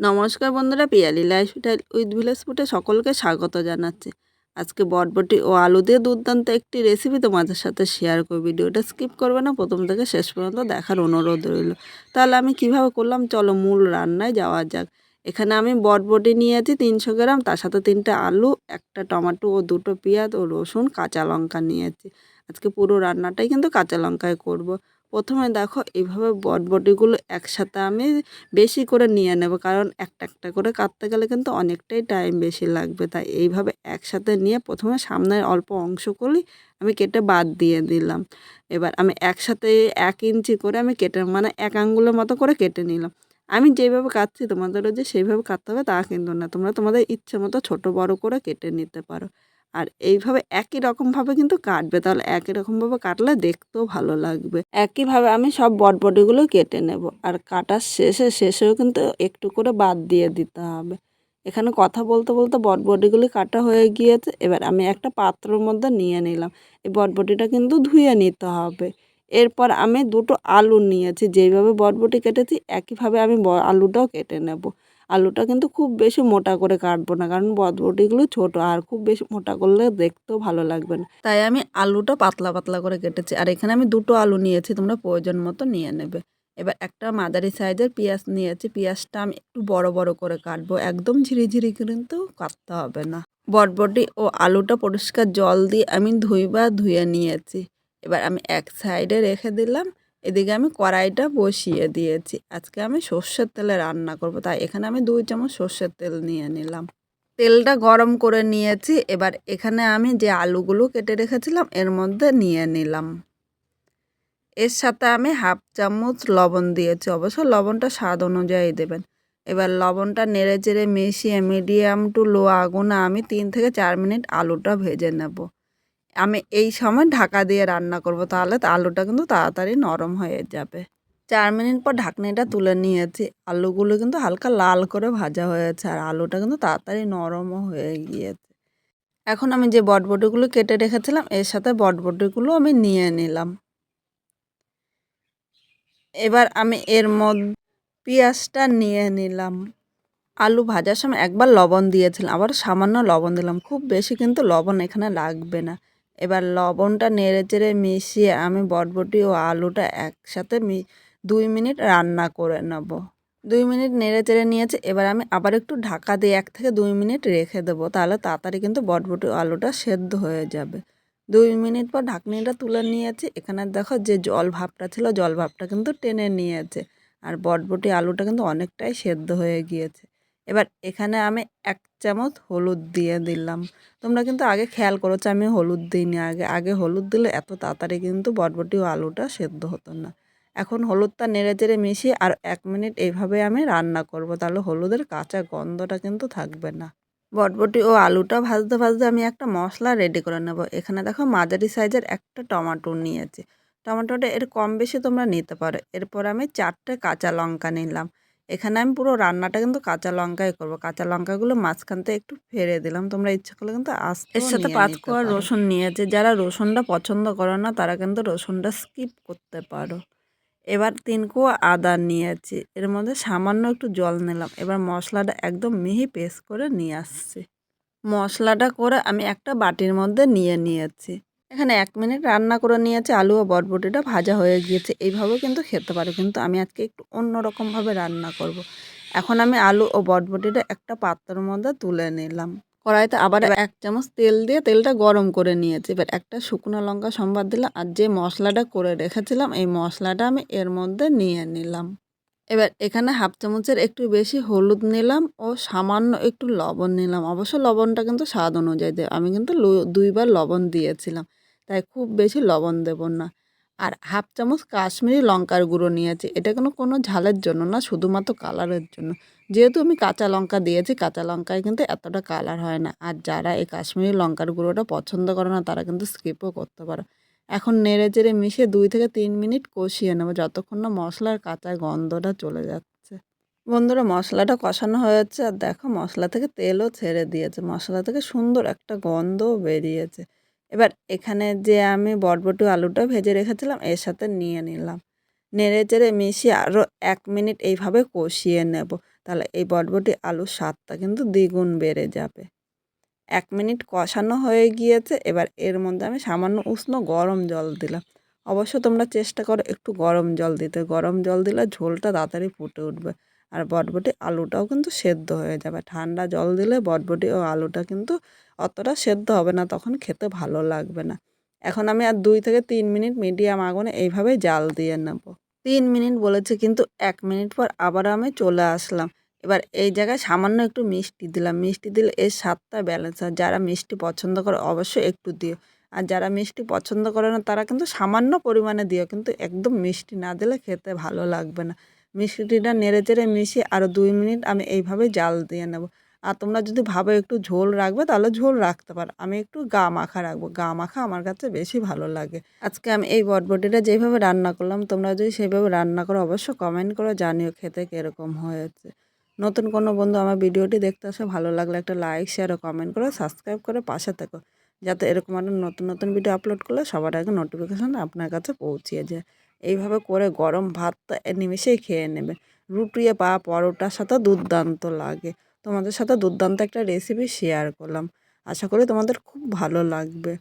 নমস্কার বন্ধুরা, Piyali lifestyle with village ফুটে সকলকে স্বাগত জানাচ্ছি। আজকে বটবটি ও আলু দিয়ে দুর্দান্ত একটি রেসিপি তোমাদের সাথে শেয়ার করব। ভিডিওটা স্কিপ করবে না, প্রথম থেকে শেষ পর্যন্ত দেখার অনুরোধ রইল। তাহলে আমি কীভাবে করলাম? চলো মূল রান্নায় যাওয়া যাক। এখানে আমি বটবটি নিয়েছি তিনশো গ্রাম, তার সাথে তিনটে আলু, একটা টমেটো ও দুটো পেঁয়াজ ও রসুন, কাঁচা লঙ্কা নিয়েছি। আজকে পুরো রান্নাটাই কিন্তু কাঁচা লঙ্কায় করব। প্রথমে দেখো এইভাবে বটবটিগুলো একসাথে আমি বেশি করে নিয়ে নেব, কারণ একটা একটা করে কাটতে গেলে কিন্তু অনেকটাই টাইম বেশি লাগবে। তাই এইভাবে একসাথে নিয়ে প্রথমে সামনের অল্প অংশ অংশগুলি আমি কেটে বাদ দিয়ে দিলাম। এবার আমি একসাথে এক ইঞ্চি করে আমি কেটে মানে এক আঙ্গুলের মতো করে কেটে নিলাম। আমি যেভাবে কাটছি তোমাদেরও যে সেইভাবে কাটতে হবে তা কিন্তু না, তোমরা তোমাদের ইচ্ছে মতো ছোটো বড় করে কেটে নিতে পারো। আর এইভাবে একই রকমভাবে কিন্তু কাটবে। তাহলে একই রকমভাবে কাটলে দেখতেও ভালো লাগবে। একইভাবে আমি সব বটবটিগুলো কেটে নেব। আর কাটার শেষে, শেষেও কিন্তু একটু করে বাদ দিয়ে দিতে হবে। এখানে কথা বলতে বলতে বটবটিগুলি কাটা হয়ে গিয়েছে। এবার আমি একটা পাত্রের মধ্যে নিয়ে নিলাম। এই বটবটিটা কিন্তু ধুয়ে নিতে হবে। এরপর আমি দুটো আলু নিয়েছি। যেইভাবে বটবটি কেটেছি, একইভাবে আমি আলুটাও কেটে নেব। আলুটা কিন্তু খুব বেশি মোটা করে কাটবো না, কারণ বটবটিগুলো ছোট আর খুব বেশি মোটা করলে দেখতেও ভালো লাগবে না। তাই আমি আলুটা পাতলা পাতলা করে কেটেছি, আর এখানে আমি দুটো আলু নিয়েছি, তোমরা প্রয়োজন মতো নিয়ে নেবে। এবার একটা মাদারি সাইজের পেঁয়াজ নিয়েছি, পেঁয়াজটা আমি একটু বড় বড় করে কাটবো, একদম ঝিরিঝিরি কিন্তু কাটতে হবে না। বটবটি ও আলুটা পরিষ্কার জল দিয়ে আমি ধুইবা ধুয়ে নিয়েছি। এবার আমি এক সাইডে রেখে দিলাম এদিকে আমি কড়াইটা বসিয়ে দিয়েছি। আজকে আমি সর্ষের তেলে রান্না করব। তাই এখানে আমি দুই চামচ সর্ষের তেল নিয়ে নিলাম। তেলটা গরম করে নিয়েছি। এবার এখানে আমি যে আলুগুলো কেটে রেখেছিলাম, এর মধ্যে নিয়ে নিলাম। এর সাথে আমি হাফ চামচ লবণ দিয়েছি। অবশ্য লবণটা স্বাদ অনুযায়ী দেবেন। এবার লবণটা নেড়ে চেড়ে মিশিয়ে মিডিয়াম টু লো আগুনে আমি তিন থেকে চার মিনিট আলুটা ভেজে নেব। আমি এই সময় ঢাকা দিয়ে রান্না করব তাহলে তো আলুটা কিন্তু তাড়াতাড়ি নরম হয়ে যাবে। চার মিনিট পর ঢাকনিটা তুলে নিয়েছি। আলুগুলো কিন্তু হালকা লাল করে ভাজা হয়েছে আর আলুটা কিন্তু তাড়াতাড়ি নরমও হয়ে গিয়েছে। এখন আমি যে বটবটিগুলো কেটে রেখেছিলাম, এর সাথে বটবটিগুলো আমি নিয়ে নিলাম। এবার আমি এর মধ্যে পেঁয়াজটা নিয়ে নিলাম। আলু ভাজার সময় একবার লবণ দিয়েছিলাম, আবার সামান্য লবণ দিলাম। খুব বেশি কিন্তু লবণ এখানে লাগবে না। এবার লবণটা নেড়ে চেড়ে মিশিয়ে আমি বটবটি ও আলুটা একসাথে দুই মিনিট রান্না করে নেব। দুই মিনিট নেড়ে চেড়ে নিয়েছে, এবার আমি আবার একটু ঢাকা দিয়ে এক থেকে দুই মিনিট রেখে দেবো, তাহলে তাড়াতাড়ি কিন্তু বটবটি আলুটা সেদ্ধ হয়ে যাবে। দুই মিনিট পর ঢাকনিটা তুলে নিয়েছি, এখানে দেখো যে জল ভাবটা ছিল, জল ভাবটা কিন্তু টেনে নিয়েছে, আর বটবটি আলুটা কিন্তু অনেকটাই সেদ্ধ হয়ে গিয়েছে। এবার এখানে আমি এক চামচ হলুদ দিয়ে দিলাম। তোমরা কিন্তু আগে খেয়াল করেছ আমি হলুদ দিইনি আগে। আগে হলুদ দিলে এত তাড়াতাড়ি কিন্তু বটবটি ও আলুটা সেদ্ধ হতো না। এখন হলুদটা নেড়ে চেড়ে মিশিয়ে আর এক মিনিট এইভাবে আমি রান্না করব। তাহলে হলুদের কাঁচা গন্ধটা কিন্তু থাকবে না। বটবটি ও আলুটা ভাজতে ভাজতে আমি একটা মশলা রেডি করে নেব। এখানে দেখো মাঝারি সাইজের একটা টমাটো নিয়েছি। টমেটোটা এর কম বেশি তোমরা নিতে পারো। এরপর আমি চারটে কাঁচা লঙ্কা নিলাম। এখানে আমি পুরো রান্নাটা কিন্তু কাঁচা লঙ্কায় করব। কাঁচা লঙ্কাগুলো মাঝখান থেকে একটু ফেরে দিলাম। তোমরা ইচ্ছা করলে কিন্তু আস্ত এর সাথে পাঁচ কোয়া রসুন নিয়েছে। যারা রসুনটা পছন্দ করো না তারা কিন্তু রসুনটা স্কিপ করতে পারো। এবার তিন কোয়া আদা নিয়েছি। এর মধ্যে সামান্য একটু জল নিলাম। এবার মশলাটা একদম মিহি পেস্ট করে নিয়ে আসছি। মশলাটা করে আমি একটা বাটির মধ্যে নিয়ে নিয়েছি। এখানে এক মিনিট রান্না করে নিয়েছে, আলু ও বটবটিটা ভাজা হয়ে গিয়েছে। এইভাবেও কিন্তু খেতে পারো, কিন্তু আমি আজকে একটু অন্যরকমভাবে রান্না করব। এখন আমি আলু ও বটবটিটা একটা পাত্রের মধ্যে তুলে নিলাম। কড়াইতে আবার এক চামচ তেল দিয়ে তেলটা গরম করে নিয়েছি। এবার একটা শুকনো লঙ্কা সম্বাদ দিলাম আর যে মশলাটা করে রেখেছিলাম, এই মশলাটা আমি এর মধ্যে নিয়ে নিলাম। এবার এখানে হাফ চামচের একটু বেশি হলুদ নিলাম ও সামান্য একটু লবণ নিলাম। অবশ্য লবণটা কিন্তু স্বাদ অনুযায়ী দেয়। আমি কিন্তু দুইবার লবণ দিয়েছিলাম। তাই খুব বেশি লবণ দেব না। আর হাফ চামচ কাশ্মীরি লঙ্কার গুঁড়ো নিয়েছি। এটা কোনো কোনো ঝালের জন্য না, শুধুমাত্র কালারের জন্য। যেহেতু আমি কাঁচা লঙ্কা দিয়েছি, কাঁচা লঙ্কায় কিন্তু এতটা কালার হয় না। আর যারা এই কাশ্মীরি লঙ্কার গুঁড়োটা পছন্দ করে না, তারা কিন্তু স্কিপও করতে পারে। এখন নেড়ে চেড়ে মিশিয়ে দুই থেকে তিন মিনিট কষিয়ে নেব, যতক্ষণ না মশলার কাঁচা গন্ধটা চলে যাচ্ছে। বন্ধুরা, মশলাটা কষানো হয়েছে। আর দেখো, মশলা থেকে তেলও ছেড়ে দিয়েছে। মশলা থেকে সুন্দর একটা গন্ধও বেরিয়েছে। এবার এখানে যে আমি বটবটি আলুটা ভেজে রেখেছিলাম, এর সাথে নিয়ে নিলাম। নেড়ে চেড়ে মিশিয়ে আরও এক মিনিট এইভাবে কষিয়ে নেব। তাহলে এই বটবটি আলুর স্বাদটা কিন্তু দ্বিগুণ বেড়ে যাবে। এক মিনিট কষানো হয়ে গিয়েছে, এবার এর মধ্যে আমি সামান্য উষ্ণ গরম জল দিলাম। অবশ্য তোমরা চেষ্টা করো একটু গরম জল দিতে। গরম জল দিলে ঝোলটা তাড়াতাড়ি ফুটে উঠবে। আর বটবটি আলুটাও কিন্তু সেদ্ধ হয়ে যাবে। ঠান্ডা জল দিলে বটবটি ও আলুটা কিন্তু অতটা সেদ্ধ হবে না, তখন খেতে ভালো লাগবে না। এখন আমি আর দুই থেকে তিন মিনিট মিডিয়াম আগুনে এইভাবেই জাল দিয়ে নেব। তিন মিনিট বলেছে, কিন্তু এক মিনিট পর আবার আমি চলে আসলাম। এবার এই জায়গায় সামান্য একটু মিষ্টি দিলাম। মিষ্টি দিলে এর স্বাদটা ব্যালেন্স হয়। যারা মিষ্টি পছন্দ করে অবশ্যই একটু দিও। আর যারা মিষ্টি পছন্দ করে না, তারা কিন্তু সামান্য পরিমাণে দিও। কিন্তু একদম মিষ্টি না দিলে খেতে ভালো লাগবে না। মিষ্টিটা নেড়ে চেড়ে মিশিয়ে আরও দুই মিনিট আমি এইভাবে জাল দিয়ে নেব। আর তোমরা যদি ভাবো একটু ঝোল রাখবে তাহলে ঝোল রাখতে পারো। আমি একটু গা মাখা রাখব। গা মাখা আমার কাছে বেশি ভালো লাগে। আজকে আমি এই বটবটিটা যেভাবে রান্না করলাম, তোমরা যদি সেইভাবে রান্না করো অবশ্যই কমেন্ট করো জানিও খেতে কীরকম হয়েছে। নতুন কোনো বন্ধু আমার ভিডিওটি দেখতে আসে, ভালো লাগলে একটা লাইক শেয়ার ও কমেন্ট করো সাবস্ক্রাইব করে পাশে থেকো। যাতে এরকম একটা নতুন নতুন ভিডিও আপলোড করলে সবার আগে নোটিফিকেশান আপনার কাছে পৌঁছিয়ে যায়। এইভাবে করে গরম ভাতটা নিমেষেই খেয়ে নেবে। রুটি বা পরোটার সাথে দুর্দান্ত লাগে। তোমাদের সাথে দুর্দান্ত একটা রেসিপি শেয়ার করলাম। আশা করি তোমাদের খুব ভালো লাগবে।